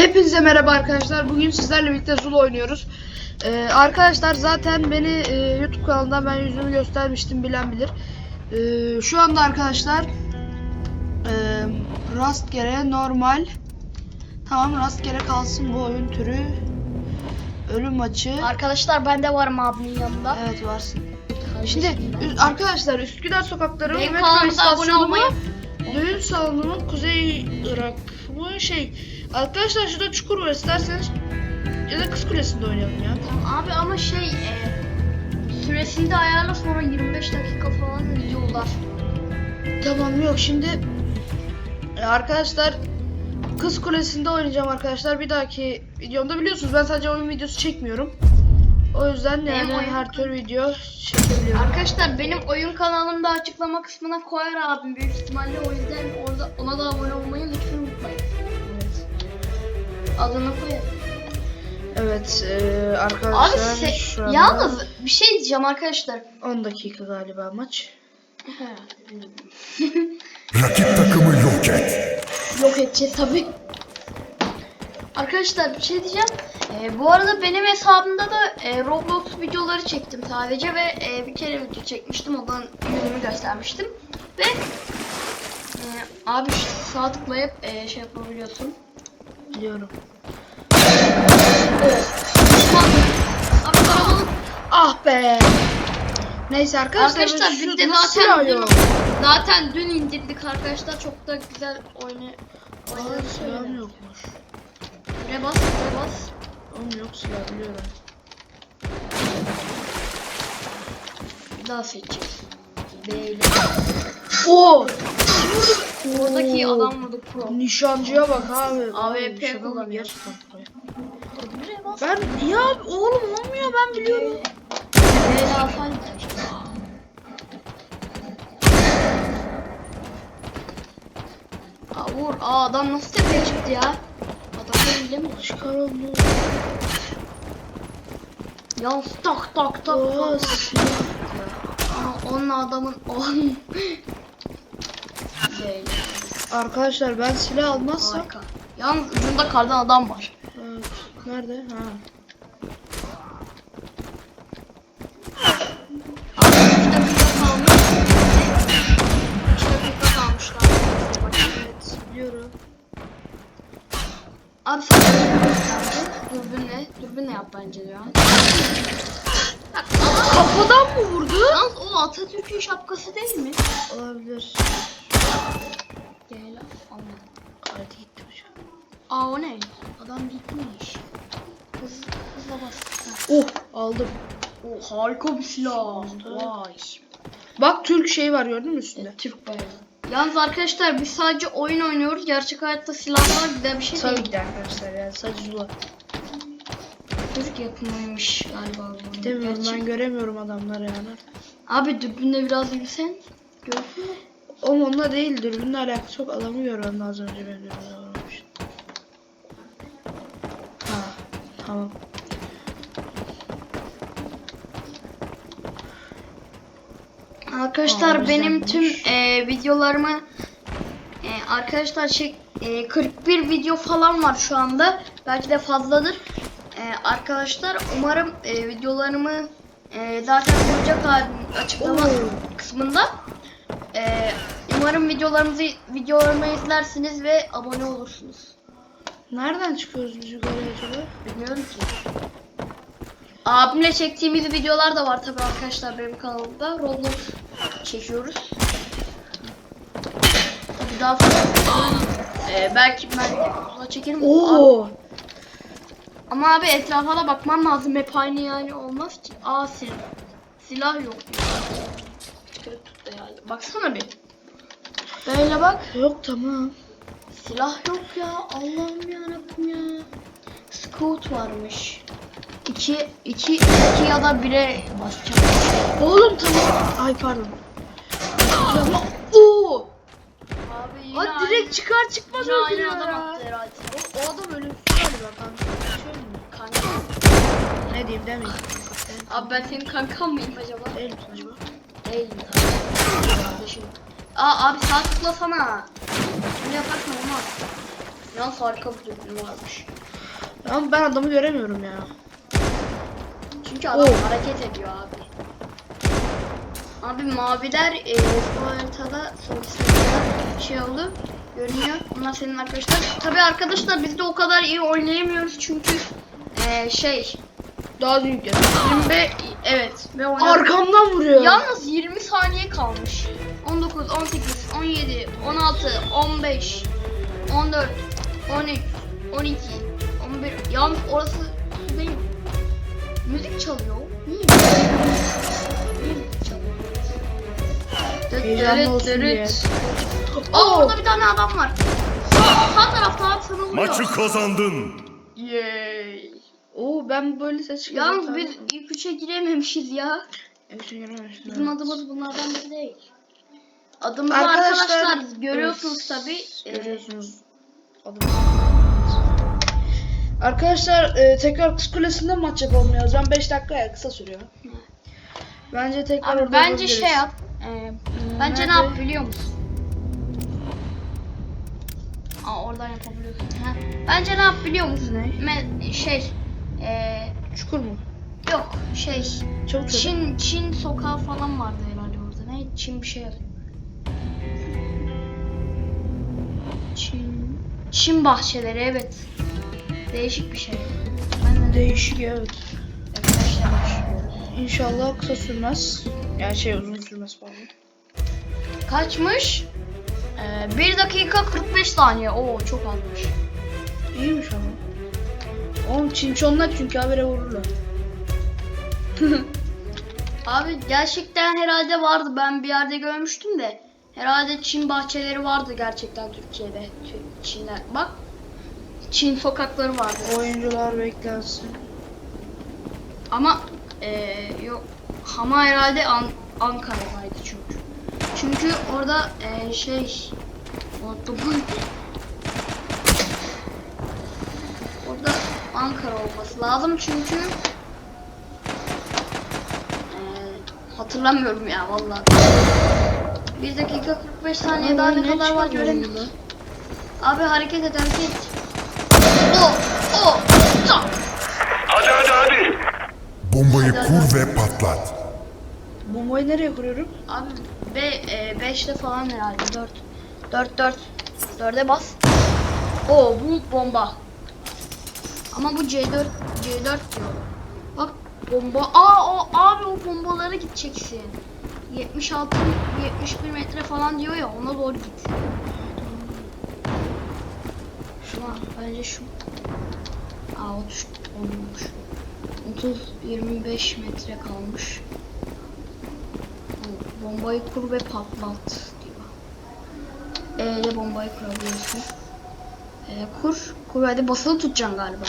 Hepinize merhaba arkadaşlar. Bugün sizlerle birlikte Zul oynuyoruz. Ee, arkadaşlar zaten beni e, YouTube kanalında ben yüzümü göstermiştim bilen bilir. Ee, şu anda arkadaşlar e, rastgele normal tamam rastgele kalsın bu oyun türü ölüm maçı. Arkadaşlar ben de varım abimin yanında. Evet varsın. Şimdi arkadaşlar Üsküdar sokakları Benim metro istasyonu düğün salonumun Kuzey Irak bu şey arkadaşlar şurada çukur var isterseniz ya da Kız Kulesi'nde oynayalım ya. Abi ama şey e, süresini de ayarla sonra 25 dakika falan video ular. Tamam yok şimdi e, arkadaşlar Kız Kulesi'nde oynayacağım arkadaşlar. Bir dahaki videomda biliyorsunuz ben sadece oyun videosu çekmiyorum. O yüzden yani oyun- her tür video çekebiliyorum. Arkadaşlar benim oyun kanalımda açıklama kısmına koyar abim büyük ihtimalle o yüzden orada ona da abone olmayı lütfen. Adını koyarım. Evet e, Abi arkadaşlar se- şu anda yalnız bir şey diyeceğim arkadaşlar. 10 dakika galiba maç. Rakip takımı yok et. Yok edeceğiz tabii. Arkadaşlar bir şey diyeceğim. Ee, bu arada benim hesabımda da e, Roblox videoları çektim sadece ve e, bir kere video çekmiştim. Ondan yüzümü göstermiştim. Ve e, abi şu sağ tıklayıp e, şey yapabiliyorsun. Biliyorum. Abi karabalık. Ah be. Neyse arkadaşlar, Arkadaşlar biz de zaten dün, zaten dün indirdik arkadaşlar. Çok da güzel oyunu oynadık. silahım yokmuş. Rebas, rebas. Oğlum yok silah biliyorum. Daha seçeceğiz. Böyle. Oo! Oradaki adam vurdu pro. Nişancıya bak abi. AWP kullanıyor. Ben ya oğlum olmuyor ben biliyorum. Böyle alsaydı. Aa vur. Aa adam nasıl tepeye çıktı ya? Adam öyle mi? Çıkar onu. Yalnız tak tak tak. Silah. Aa, onun adamın on. Arkadaşlar ben silah almazsam. Harika. Yalnız ucunda kardan adam var. Nerede? Ha. Abi 3 dakika kalmış. 3 dakika kalmışlar. Evet biliyorum. Abi sen dürbünle, dürbünle yap bence ya. Kafadan mı vurdu? Yalnız o Atatürk'ün şapkası değil mi? Olabilir. Gel Allah. Kaydı gitti hocam. Aa o ne? Adam bas. Ha. Oh aldım. O harika bir silah. Vay. Bak Türk şey var gördün mü üstünde? Türk bayrağı. Yalnız arkadaşlar biz sadece oyun oynuyoruz. Gerçek hayatta silahlar güzel bir şey Tabii değil. ki de arkadaşlar yani sadece Zula. Türk yapımıymış galiba bu. Gerçek- ben göremiyorum adamları yani. Abi dürbünle biraz yürüsen. Gördün mü? Oğlum onunla değil dürbünle alakası yok adamı görmem lazım önce benim dürbünle vurmuş. Ha tamam. Arkadaşlar Aa, benim tüm e, videolarımı e, arkadaşlar şey e, 41 video falan var şu anda. Belki de fazladır. E, arkadaşlar umarım e, videolarımı e, zaten bulacak abim açıklama Oo. kısmında. E, umarım videolarımızı videolarımı izlersiniz ve abone olursunuz. Nereden çıkıyoruz biz yukarı acaba? Bilmiyorum ki. Abimle çektiğimiz videolar da var tabii arkadaşlar benim kanalımda. Roblox çekiyoruz. Tabii daha fazla. Ee, belki ben fazla çekerim. Abi- Oo. ama abi etrafa da bakman lazım. Hep aynı yani olmaz ki. Aa sil silah yok. Çıkarıp yani. Baksana bir. Böyle bak. Yok tamam. Silah yok ya. Allah'ım yarabbim ya. Scout varmış. 2 2 2 ya da 1'e basacağım. Oğlum tamam. Ay pardon. Tamam. Oo. Abi yine Hadi direkt çıkar çıkmaz yine aynı öldürüyor adam attı herhalde. O, o adam ölümsüz galiba kanka. Şey mi? Kanka. Ne diyeyim demeyeyim. Abi ben senin kankan mıyım acaba? Değil misin acaba? Değilim tabii. Kardeşim. Aa abi sağ tıklasana. Bunu yaparsan olmaz. Yalnız harika bir dürbün varmış. Ama ben adamı göremiyorum ya. Çünkü adam Oo. hareket ediyor abi. Abi maviler e, bu haritada sol sınıfta şey oldu. Görünüyor. Bunlar senin arkadaşlar. Tabii arkadaşlar biz de o kadar iyi oynayamıyoruz çünkü e, şey Daha büyük ya. 25 evet ve. Arkamdan vuruyor. Yalnız 20 saniye kalmış. 19, 18, 17, 16, 15, 14, 13, 12, 11. Yalnız orası değil. Müzik çalıyor. Niye? Heyecanlı olsun diye. Aa orada bir tane adam var. Sağ, sağ tarafta abi sana vuruyor. Maçı kazandın. Yay. Oo ben böyle ses çıkarıyorum. Yalnız biz ilk üçe girememişiz ya. Evet, girememiştim, Bizim evet. adımız bunlardan biri değil. Adımızı Arkadaşlar, arkadaşlar, görüyorsunuz tabi. Görüyorsunuz. Adım. Arkadaşlar e, tekrar kız kulesinde maç yapalım ya. Ben 5 dakika ya kısa sürüyor. Bence tekrar Abi orada bence şey yap. e, bence ne yap biliyor musun? Aa oradan yapabiliyorsun. Ha. Bence ne yap biliyor musun? Ne? Me- şey. E, Çukur mu? yok şey. Çabuk. Çin Çin sokağı falan vardı herhalde orada. Ne? Çin bir şey yazıyor. Çin Çin bahçeleri evet. Değişik bir şey. Ben de Değişik evet. arkadaşlar başlıyoruz. İnşallah kısa sürmez. Yani şey uzun sürmez pardon. Kaçmış? Ee, 1 dakika 45 saniye. Oo çok azmış. İyiymiş ama. Oğlum çinçonlar çünkü habire vururlar. Abi gerçekten herhalde vardı. Ben bir yerde görmüştüm de. Herhalde Çin bahçeleri vardı gerçekten Türkiye'de. Çinler. Bak. Çin sokakları vardı. Oyuncular beklensin. Ama eee yok. Ama herhalde An- Ankara'daydı çünkü. Çünkü orada eee, şey unuttum. orada Ankara olması lazım çünkü eee, hatırlamıyorum ya vallahi. 1 dakika 45 saniye daha ne kadar var göremiyorum. Abi hareket et hareket. et. O o. Hadi hadi hadi. Bombayı Hadi, kur ve patlat. Bombayı nereye kuruyorum? Abi be 5'te falan herhalde 4. 4 4. 4'e bas. Oo bu bomba. Ama bu C4 C4 diyor. Bak bomba. Aa o abi o bombalara gideceksin. 76 71 metre falan diyor ya ona doğru git. Şuna bence şu. Aa 30 olmuş. 30 25 metre kalmış. Bombayı kur ve patlat diyor. E ile bombayı kurabiliyorsun. E, kur. Kur hadi basılı tutacaksın galiba.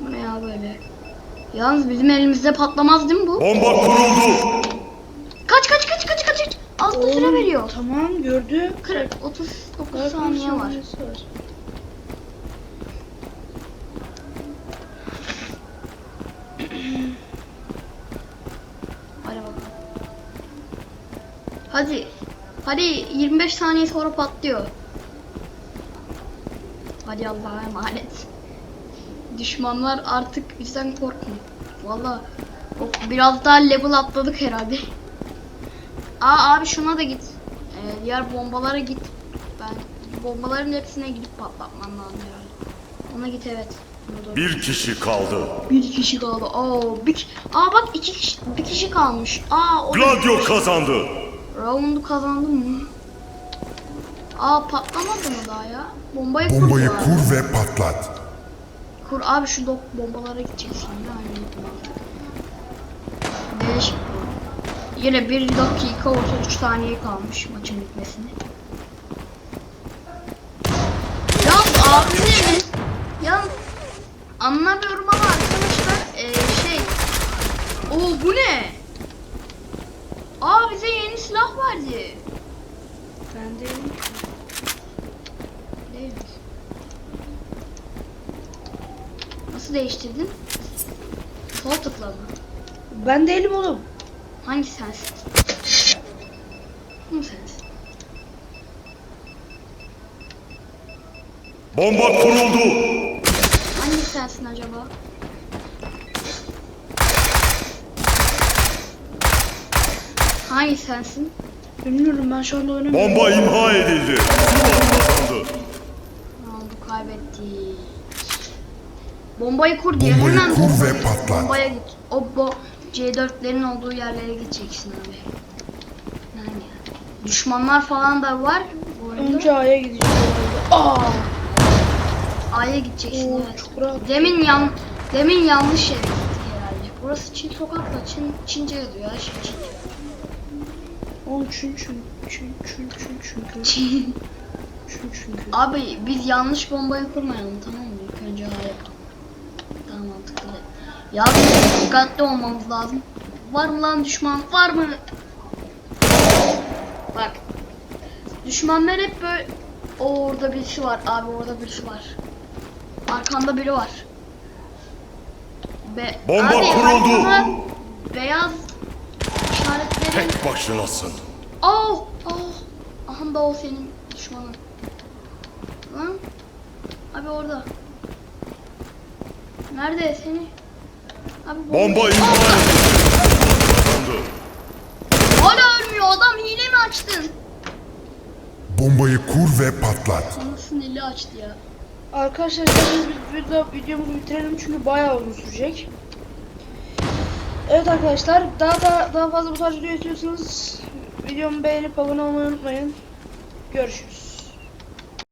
Bu ne ya böyle? Yalnız bizim elimizde patlamaz değil mi bu? Bomba kuruldu. Kaç kaç kaç kaç kaç. kaç. Az da süre Oğlum, veriyor. Tamam gördüm. 40 39 saniye var. Hadi Hadi. Hadi 25 saniye sonra patlıyor. Hadi Allah'a emanet. Düşmanlar artık bizden korkmuyor. Valla biraz daha level atladık herhalde. Aa abi şuna da git. Ee, diğer bombalara git. Ben bombaların hepsine gidip patlatmam lazım herhalde. Ona git evet. Bir kişi kaldı. Bir kişi kaldı. Aa, bir, aa bak iki kişi, bir kişi kalmış. Aa o Gladio kazandı. Round'u kazandı mı? Aa patlamadı mı daha ya? Bombayı, Bombayı kurdular. kur ve patlat. Kur abi şu dok bombalara gideceksin ya. Aynen. Değişik. Yine 1 dakika 33 saniye kalmış maçın bitmesine. Yalnız abinin Yalnız anlamıyorum ama arkadaşlar eee, şey Oo bu ne? Aa bize yeni silah verdi. Ben. Değil mi? Nasıl değiştirdin? Sol tıkla mı? Ben değilim oğlum. Hangi sensin? Bu sensin? Bomba kuruldu. Hangi sensin acaba? Hangi sensin? Bilmiyorum ben şu anda oynamıyorum. Bomba imha edildi. Zula kazandı. Ne oldu kaybetti. Bombayı kur diye Bombayı hemen kur ve patlat. Bombaya git. O bo C4'lerin olduğu yerlere gideceksin abi. Yani düşmanlar falan da var bu oyunda. Önce A'ya gideceğiz herhalde. Aa! A'ya gideceksin Oo, evet. çok rahat. Demin yan demin yanlış yere gittik herhalde. Burası Çin sokakla Çin Çince yazıyor ya şimdi Çince. Oğlum çün çün çün çün çün çünkü. Çün çünkü. Abi biz yanlış bombayı kurmayalım tamam mı? İlk önce yapalım. Daha mantıklı. Ya dikkatli olmamız lazım. Var mı lan düşman? Var mı? Bak. Düşmanlar hep böyle... O orada birisi var. Abi orada birisi var. Arkanda biri var. Be Bomba abi, kuruldu. Beyaz işaretlerin Tek başınasın. Oh! Oh! Aha da o senin düşmanın. Lan? Abi orada. Nerede seni? Abi Bomba imha Ah! kazandı. Hala ölmüyor. Adam hile mi açtın? Bombayı kur ve patlat. Anasının eli açtı ya. Arkadaşlar isterseniz biz video, videomuzu bitirelim çünkü bayağı uzun sürecek. Evet arkadaşlar daha da daha fazla bu tarz video istiyorsanız videomu beğenip abone olmayı unutmayın. Görüşürüz.